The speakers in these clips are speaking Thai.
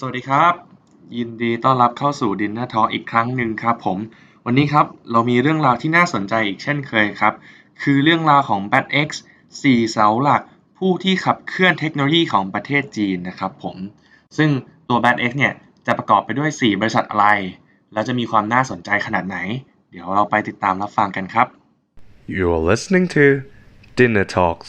สวัสดีครับ ยินดีต้อนรับเข้าสู่ Dinner Talk อีกครั้งหนึ่งครับผม วันนี้ครับเรามีเรื่องราวที่น่าสนใจอีกเช่นเคยครับ คือเรื่องราวของ BATX 4 เสาหลัก ผู้ที่ขับเคลื่อนเทคโนโลยีของประเทศจีนนะครับผม ซึ่งตัว BATX เนี่ยจะประกอบไปด้วย 4 บริษัทอะไร แล้วจะมีความน่าสนใจขนาดไหน เดี๋ยวเราไปติดตามรับฟังกันครับ You're listening to Dinner Talks.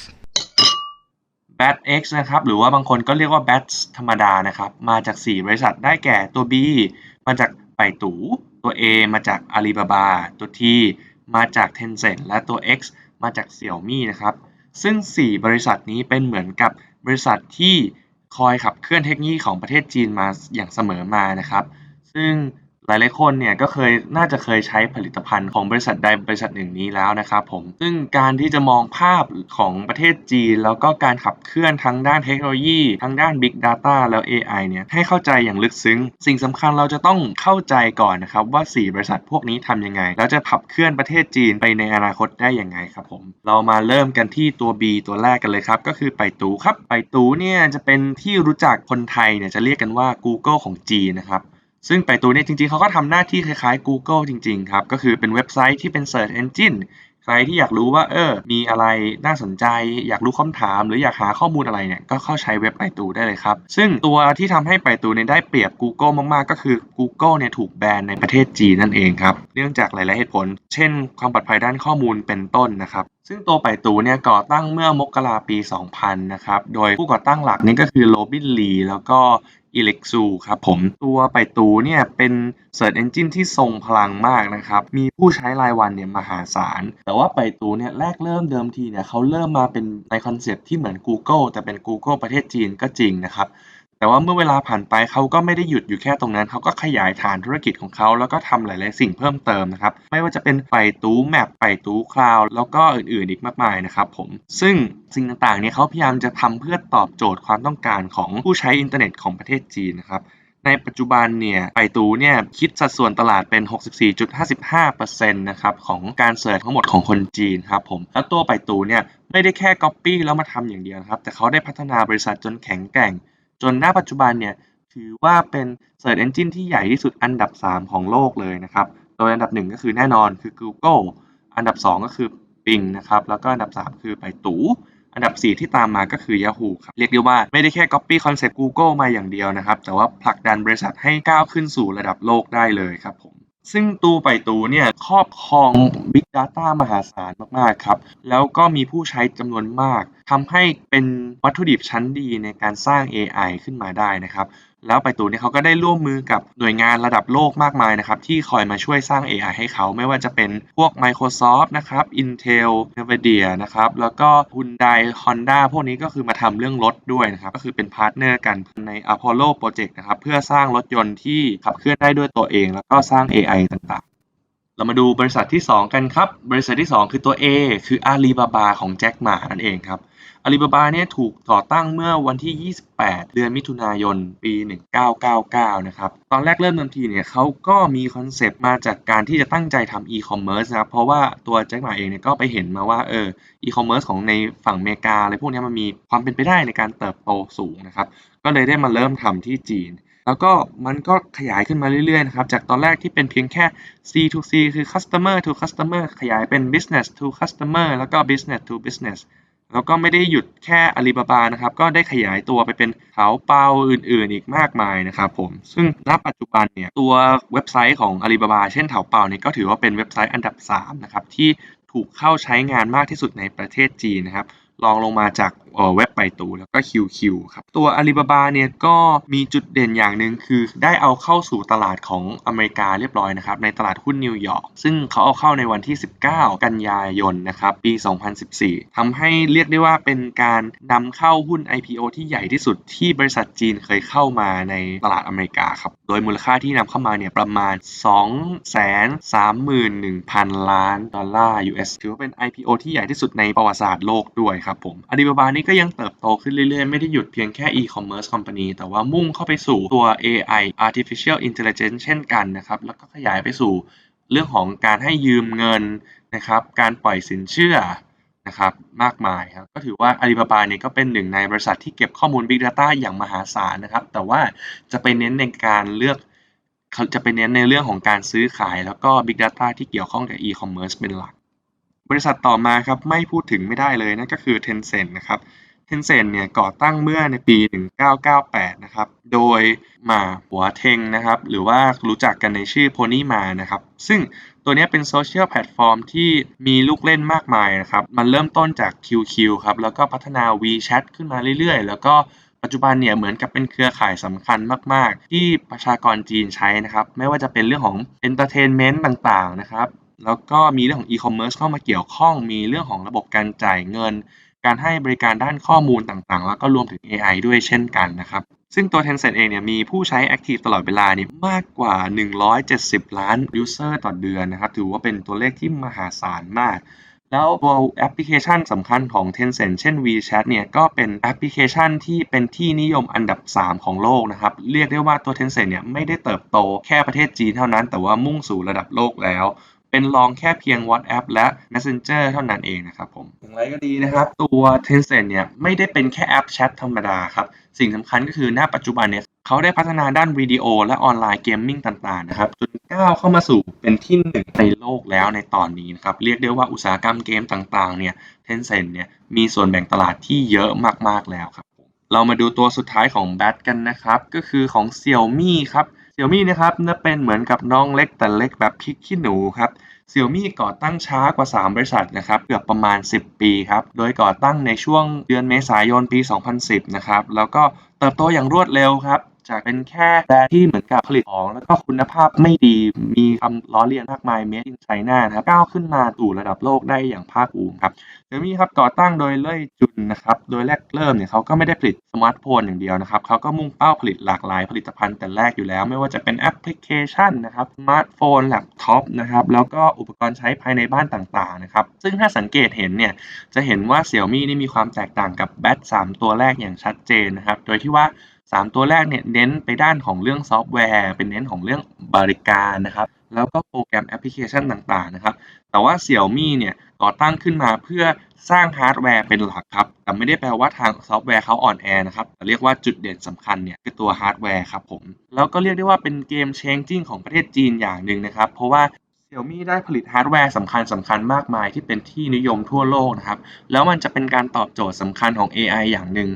BATX นะครับ หรือว่าบางคนก็เรียกว่า BAT ธรรมดานะครับ มาจาก 4 บริษัทได้แก่ตัว B มาจากไปตูตัว A มาจาก Alibaba ตัว T มาจาก Tencent และตัว X มาจาก Xiaomi นะครับ ซึ่ง 4 บริษัทนี้เป็นเหมือนกับบริษัทที่คอยขับเคลื่อนเทคโนโลยีของประเทศจีนมาอย่างเสมอมานะครับ ซึ่ง หลายๆคนเนี่ยก็เคยน่าจะเคยใช้ผลิตภัณฑ์ของบริษัทใดบริษัทหนึ่งนี้แล้วนะครับผมซึ่งการที่จะมองภาพของประเทศจีน แล้วก็การขับเคลื่อนทั้งด้านเทคโนโลยีทั้งด้าน Big Data แล้ว AI เนี่ยให้เข้าใจอย่างลึกซึ้ง สิ่งสำคัญเราจะต้องเข้าใจก่อนนะครับว่า 4 บริษัทพวกนี้ทำยังไง แล้วจะขับเคลื่อนประเทศจีนไปในอนาคตได้ยังไงครับผมเรามาเริ่มกันที่ตัว B ตัวแรกกันเลยครับก็คือไปตูครับไปตูเนี่ยจะเป็นที่รู้จักคนไทยเนี่ยจะเรียกกันว่า Google ของจีนนะครับ ซึ่งไปตูเนี่จริงๆ เขาก็ทำหน้าที่คล้ายๆ Google จริงๆ ครับ ก็คือเป็นเว็บไซต์ที่เป็น Search Engine ใครที่อยากรู้ว่าเออ มีอะไรน่าสนใจ อยากรู้คำถาม หรืออยากหาข้อมูลอะไรเนี่ย ก็เข้าใช้เว็บไปตูได้เลยครับ ซึ่งตัวที่ทำให้ไปตูเนี่ยได้เปรียบ Google มากๆ ก็คือ Google เนี่ยถูกแบนในประเทศจีนนั่นเองครับ เนื่องจากหลายๆเหตุผล เช่น ความปลอดภัยด้านข้อมูลเป็นต้นนะครับ ซึ่งตัวไปตูเนี่ยก่อตั้งเมื่อมกราปี 2000 นะครับ โดยผู้ก่อตั้งหลักนี่ก็คือโรบินลีแล้วก็อิเล็กซูครับผมตัวไปตูเนี่ยเป็น Search Engine ที่ทรงพลังมากนะครับ มีผู้ใช้รายวันเนี่ยมหาศาล แต่ว่าไปตูเนี่ยแรกเริ่มเดิมทีเนี่ยเขาเริ่มมาเป็นในคอนเซปที่เหมือน Google แต่เป็น Google ประเทศจีนก็จริงนะครับ แต่ว่าเมื่อเวลาผ่านไปเขาก็ไม่ได้หยุดอยู่แค่ตรงนั้นเขาก็ขยายฐานธุรกิจของเขาแล้วก็ทำหลาย ๆ สิ่งเพิ่มเติมนะครับไม่ว่าจะเป็นไปตู้แมปไปตู้คลาวด์แล้วก็อื่น ๆ อีกมากมายนะครับผมซึ่งสิ่งต่าง ๆ เนี่ยเขาพยายามจะทำเพื่อตอบโจทย์ความต้องการของผู้ใช้อินเทอร์เน็ตของประเทศจีนนะครับในปัจจุบันเนี่ยไปตูเนี่ยคิดสัดส่วนตลาดเป็น 64.55%นะครับของการเสิร์ชทั้งหมดของคนจีนครับผมแล้วตัวไปตูเนี่ยไม่ได้แค่ Copy แล้วมาทำอย่างเดียวนะครับแต่เขาได้พัฒนาบริษัทจนแข็งแกร่ง จนณปัจจุบันเนี่ยถือว่าเป็น Search Engine ที่ใหญ่ที่สุดอันดับ 3 ของโลกเลยนะครับ โดยอันดับ 1 ก็คือแน่นอนคือ Google อันดับ 2 ก็คือ Bing นะครับ แล้วก็อันดับ 3 คือไปตูอันดับ 4 ที่ตามมาก็คือ Yahoo ครับ เรียกได้ว่าไม่ได้แค่ Copy Concept Google มาอย่างเดียวนะครับ แต่ว่าผลักดันบริษัทให้ก้าวขึ้นสู่ระดับโลกได้เลยครับผม ซึ่งตูไปตูเนี่ยครอบครอง Big Data มหาศาลมาก ๆ ครับ แล้วก็มีผู้ใช้จำนวนมากทำให้เป็นวัตถุดิบชั้นดีในการสร้าง AI ขึ้นมาได้นะครับ แล้วไปตูเนี่ยเขาก็ได้ร่วมมือกับหน่วยงานระดับโลกมากมายนะครับที่คอยมาช่วยสร้าง AI ให้เขาไม่ว่าจะเป็นพวก Microsoft นะครับ Intel Nvidia นะครับแล้วก็ Hyundai Honda พวกนี้ก็คือมาทำเรื่องรถด้วยนะครับก็คือเป็นพาร์ทเนอร์กันใน Apollo Project นะครับเพื่อสร้างรถยนต์ที่ขับเคลื่อนได้ด้วยตัวเอง แล้วก็สร้าง AI ต่าง เรามาดูบริษัทที่ 2 กันครับ บริษัทที่ 2 คือตัว A คือ Alibaba ของแจ็คหมานั่นเองครับอาลีบาบาเนี่ยถูกก่อตั้งเมื่อวันที่ 28 เดือนมิถุนายน ปี 1999 นะครับ ตอนแรกเริ่มเดิมทีเนี่ยเขาก็มีคอนเซปต์มาจากการที่จะตั้งใจทำอีคอมเมิร์ซนะครับ เพราะว่าตัวแจ็คหมาเองเนี่ยก็ไปเห็นมาว่าเอออีคอมเมิร์ซของในฝั่งอเมริกาอะไรพวกนี้มันมีความเป็นไปได้ในการเติบโตสูงนะครับ ก็เลยได้มาเริ่มทำที่จีน แล้วก็มันก็ขยายขึ้นมาเรื่อยๆนะครับจากตอนแรกที่เป็นเพียงแค่ C to C คือ customer to customer ขยายเป็น business to customer แล้วก็ business to business แล้วก็ไม่ได้หยุดแค่อาลีบาบานะครับ ก็ได้ขยายตัวไปเป็นเถาเปาอื่นๆ อีกมากมายนะครับผม ซึ่งณปัจจุบันเนี่ย ตัวเว็บไซต์ของอาลีบาบาเช่นเถาเปาเนี่ยก็ถือว่าเป็นเว็บไซต์อันดับ 3 นะครับ ที่ถูกเข้าใช้งานมากที่สุดในประเทศจีนนะครับรองลงมาจาก เว็บไปตูแล้วก็ QQ ครับ ตัวอาลีบาบาเนี่ยก็มีจุดเด่นอย่างหนึ่งคือได้เอาเข้าสู่ตลาดของอเมริกาเรียบร้อยนะครับในตลาดหุ้นนิวยอร์กซึ่งเขาเอาเข้าในวันที่ 19 กันยายนนะครับปี 2014ทำให้เรียกได้ว่าเป็นการนำเข้าหุ้น IPO ที่ใหญ่ที่สุดที่บริษัทจีนเคยเข้ามาในตลาดอเมริกาครับโดยมูลค่าที่นำเข้ามาเนี่ยประมาณ 231,000 ล้านดอลลาร์ US ถือว่าเป็น IPO ที่ใหญ่ที่สุดในประวัติศาสตร์โลกด้วยครับผมอาลีบาบานี่ก็ยังเติบโตขึ้นเรื่อยๆ ไม่ได้หยุดเพียงแค่ e-commerce company แต่ว่ามุ่งเข้าไปสู่ตัว AI artificial intelligence เช่นกันนะครับ แล้วก็ขยายไปสู่เรื่องของการให้ยืมเงินนะครับ การปล่อยสินเชื่อนะครับมากมายครับก็ถือว่า Alibaba เนี่ยก็เป็นหนึ่งในบริษัทที่เก็บข้อมูล Big Data อย่างมหาศาลนะครับ แต่ว่าจะไปเน้นในการเลือกจะไปเน้นในเรื่องของการซื้อขาย แล้วก็ Big Data ที่เกี่ยวข้องกับ e-commerce เป็นหลัก บริษัทต่อมาครับไม่พูดถึงไม่ได้เลยนั่นก็คือ Tencent นะครับ Tencent เนี่ยก่อตั้งเมื่อในปี 1998 นะครับ โดยมาหัวเทงนะครับ หรือว่ารู้จักกันในชื่อ Pony Ma นะครับ ซึ่งตัวนี้เป็นโซเชียลแพลตฟอร์มที่มีลูกเล่นมากมายนะครับ มันเริ่มต้นจาก QQ ครับ แล้วก็พัฒนา WeChat ขึ้นมาเรื่อยๆ แล้วก็ปัจจุบันเนี่ยเหมือนกับเป็นเครือข่ายสำคัญมาก ๆ ที่ประชากรจีนใช้นะครับ ไม่ว่าจะเป็นเรื่องของ Entertainment ต่าง ๆ นะครับ แล้วก็มีเรื่องของ e-commerce เข้ามาเกี่ยวข้อง มีเรื่องของระบบการจ่ายเงิน การให้บริการด้านข้อมูลต่างๆ แล้วก็รวมถึง AI ด้วยเช่นกันนะครับ ซึ่งตัว Tencent เองเนี่ยมีผู้ใช้ Active ตลอดเวลาเนี่ยมากกว่า 170 ล้าน User ต่อเดือนนะครับ ถือว่าเป็นตัวเลขที่มหาศาลมากแล้วตัวแอปพลิเคชันสำคัญของ Tencent เช่น WeChat เนี่ยก็เป็นแอปพลิเคชันที่เป็นที่นิยมอันดับ 3 ของโลกนะครับ เรียกได้ว่าตัว Tencent เนี่ยไม่ได้เติบโตแค่ประเทศจีนเท่านั้น แต่ว่ามุ่งสู่ระดับโลกแล้ว เป็นรองแค่เพียง WhatsApp และ Messenger เท่านั้นเองนะครับผม อย่างไรก็ดีนะครับ ตัว Tencent เนี่ยไม่ได้เป็นแค่แอปแชทธรรมดาครับ สิ่งสำคัญก็คือณปัจจุบันเนี่ยเขาได้พัฒนาด้านวิดีโอและออนไลน์เกมมิ่งต่างๆนะครับจนก้าวเข้ามาสู่เป็นที่หนึ่งในโลกแล้วในตอนนี้นะครับ เรียกได้ว่าอุตสาหกรรมเกมต่างๆเนี่ย Tencent เนี่ยมีส่วนแบ่งตลาดที่เยอะมากๆแล้วครับเรามาดูตัวสุดท้ายของแบทกันนะครับ ก็คือของ Xiaomi ครับ ซี่ยมี่นะครับน่าเป็นเหมือนกับน้องเล็กแต่เล็กแบบพริกขี้หนูครับเซี่ยมี่ก่อตั้งช้ากว่า 3 บริษัทนะครับเกือบประมาณ 10 ปีครับโดยก่อตั้งในช่วงเดือนเมษายนปี 2010 นะครับแล้วก็เติบโตอย่างรวดเร็วครับ จากเป็นแค่แบรนด์ที่เหมือนกับผลิตของ แล้วก็คุณภาพไม่ดีมีคำล้อเลียนมากมาย Made in China นะครับก้าวขึ้นมาสู่ระดับโลกได้อย่างภาคภูมิครับเซี่ยมี่ครับก่อตั้งโดยเล่ยจุนนะครับโดยแรกเริ่มเนี่ยเขาก็ไม่ได้ผลิตสมาร์ทโฟนอย่างเดียวนะครับเขาก็มุ่งเป้าผลิตหลากหลายผลิตภัณฑ์แต่แรกอยู่แล้ว ไม่ว่าจะเป็นแอปพลิเคชันนะครับสมาร์ทโฟนแล็ปท็อปนะครับแล้วก็อุปกรณ์ใช้ภายในบ้านต่างๆนะครับซึ่งถ้าสังเกตเห็นเนี่ยจะเห็นว่าเซี่ยมี่นี่มีความแตกต่างกับแบท3ตัวแรกอย่างชัดเจนนะครับโดยที่ว่า 3 ตัวแรกเนี่ยเน้นไปด้านของเรื่องซอฟต์แวร์ เป็นเน้นของเรื่องบริการนะครับ แล้วก็โปรแกรมแอปพลิเคชันต่างๆนะครับ แต่ว่า Xiaomi เนี่ยก่อตั้งขึ้นมาเพื่อสร้างฮาร์ดแวร์เป็นหลักครับ แต่ไม่ได้แปลว่าทางซอฟต์แวร์เขาอ่อนแอนะครับ เรียกว่าจุดเด่นสำคัญเนี่ยคือตัวฮาร์ดแวร์ครับผม แล้วก็เรียกได้ว่าเป็นเกมเชนจิ้งของประเทศจีนอย่างหนึ่งนะครับ เพราะว่า Xiaomi ได้ผลิตฮาร์ดแวร์สำคัญสำคัญมากมายที่เป็นที่นิยมทั่วโลกนะครับ แล้วมันจะเป็นการตอบโจทย์สำคัญของ AI อย่างหนึ่ง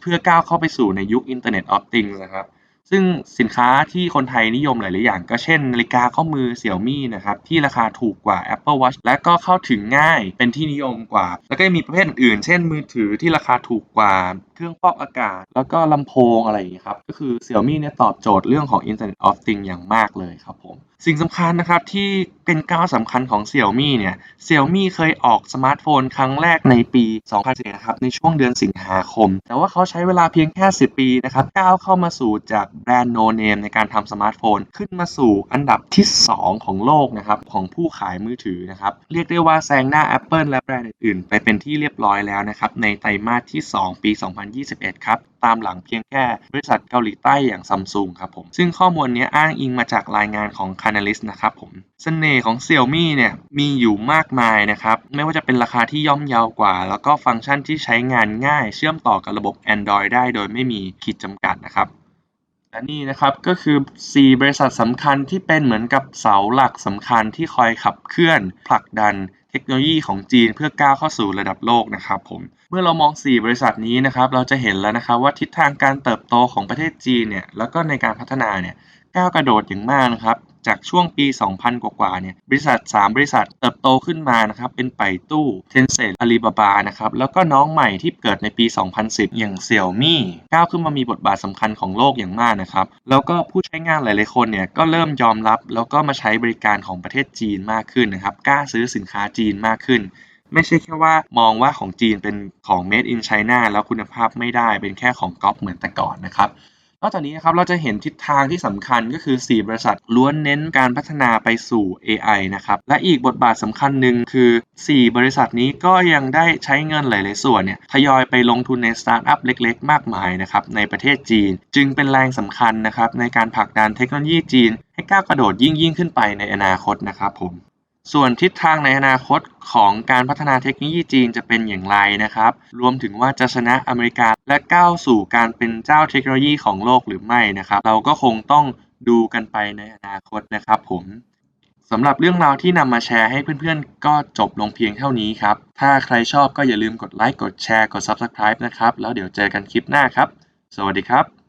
เพื่อก้าวเข้าไปสู่ในยุค Internet of Things นะครับ ซึ่งสินค้าที่คนไทยนิยมหลาย ๆ อย่าง ก็เช่นนาฬิกาข้อมือ Xiaomi นะครับ ที่ราคาถูกกว่า Apple Watch และก็เข้าถึงง่ายเป็นที่นิยมกว่า แล้วก็มีประเภทอื่น เช่นมือถือที่ราคาถูกกว่าเครื่องฟอกอากาศ แล้วก็ลำโพงอะไรอย่างนี้ครับก็คือ Xiaomi เนี่ยตอบโจทย์เรื่องของ Internet of Things อย่างมากเลยครับผม สิ่งสำคัญนะครับที่เป็นก้าวสำคัญของ Xiaomi เนี่ย Xiaomi เคยออกสมาร์ทโฟนครั้งแรกในปี 2011นะครับในช่วงเดือนสิงหาคม แต่ว่าเขาใช้เวลาเพียงแค่ 10 ปีนะครับก้าวเข้ามาสู่จากแบรนด์โนเนมในการทำสมาร์ทโฟน ขึ้นมาสู่อันดับที่ 2 ของโลกนะครับของผู้ขายมือถือนะครับเรียกได้ว่าแซงหน้า Apple และแบรนด์อื่นๆ ไปเป็นที่เรียบร้อยแล้วนะครับในไตรมาสที่ 2 ปี 2021 ครับ ตามหลังเพียงแค่บริษัทเกาหลีใต้อย่างซัมซุงครับผมซึ่งข้อมูลนี้อ้างอิงมาจากรายงานของ Canalys นะครับผมเสน่ห์ของ Xiaomi เนี่ยมีอยู่มากมายนะครับไม่ว่าจะเป็นราคาที่ย่อมเยาวกว่า แล้วก็ฟังก์ชันที่ใช้งานง่าย เชื่อมต่อกับระบบ Android ได้โดยไม่มีขีดจำกัดนะครับและนี่นะครับก็คือ 4 บริษัทสำคัญที่เป็นเหมือนกับเสาหลักสำคัญที่คอยขับเคลื่อนผลักดัน เทคโนโลยีของจีนเพื่อก้าวเข้าสู่ระดับโลกนะครับผมเมื่อเรามอง 4 บริษัทนี้นะครับเราจะเห็นแล้วนะครับว่าทิศทางการเติบโตของประเทศจีนเนี่ยแล้วก็ในการพัฒนาเนี่ยก้าวกระโดดอย่างมากนะครับ จากช่วงปี 2000 กว่าๆเนี่ยบริษัท 3 บริษัทเติบโตขึ้นมานะครับเป็นไปตู้ Tencent Alibaba นะครับแล้วก็น้องใหม่ที่เกิดในปี 2010 อย่าง Xiaomi ก้าวขึ้นมามีบทบาทสำคัญของโลกอย่างมากนะครับแล้วก็ผู้ใช้งานหลายๆคนเนี่ยก็เริ่มยอมรับ แล้วก็มาใช้บริการของประเทศจีนมากขึ้นนะครับกล้าซื้อสินค้าจีนมากขึ้นไม่ใช่แค่ว่ามองว่าของจีนเป็นของ made in China แล้วคุณภาพไม่ได้เป็นแค่ของก๊อปเหมือนแต่ก่อนนะครับ นอกจากนี้นะครับเราจะเห็นทิศทางที่สำคัญก็คือ 4 บริษัทล้วนเน้นการพัฒนาไปสู่ AI นะครับและอีกบทบาทสำคัญหนึ่งคือ 4 บริษัทนี้ก็ยังได้ใช้เงินหลาย ๆ ส่วนเนี่ยทยอยไปลงทุนในสตาร์ทอัพเล็ก ๆ มากมายนะครับในประเทศจีน จึงเป็นแรงสำคัญนะครับในการผลักดันเทคโนโลยีจีน ให้ก้าวกระโดดยิ่งยิ่งขึ้นไปในอนาคตนะครับผม ส่วนทิศทางในอนาคตของการพัฒนาเทคโนโลยีจีนจะเป็นอย่างไรนะครับ รวมถึงว่าจะชนะอเมริกาและก้าวสู่การเป็นเจ้าเทคโนโลยีของโลกหรือไม่นะครับ เราก็คงต้องดูกันไปในอนาคตนะครับผมสำหรับเรื่องราวที่นำมาแชร์ให้เพื่อนๆ ก็จบลงเพียงเท่านี้ครับ ถ้าใครชอบก็อย่าลืมกดไลค์ กดแชร์ กด Subscribe นะครับ แล้วเดี๋ยวเจอกันคลิปหน้าครับ สวัสดีครับ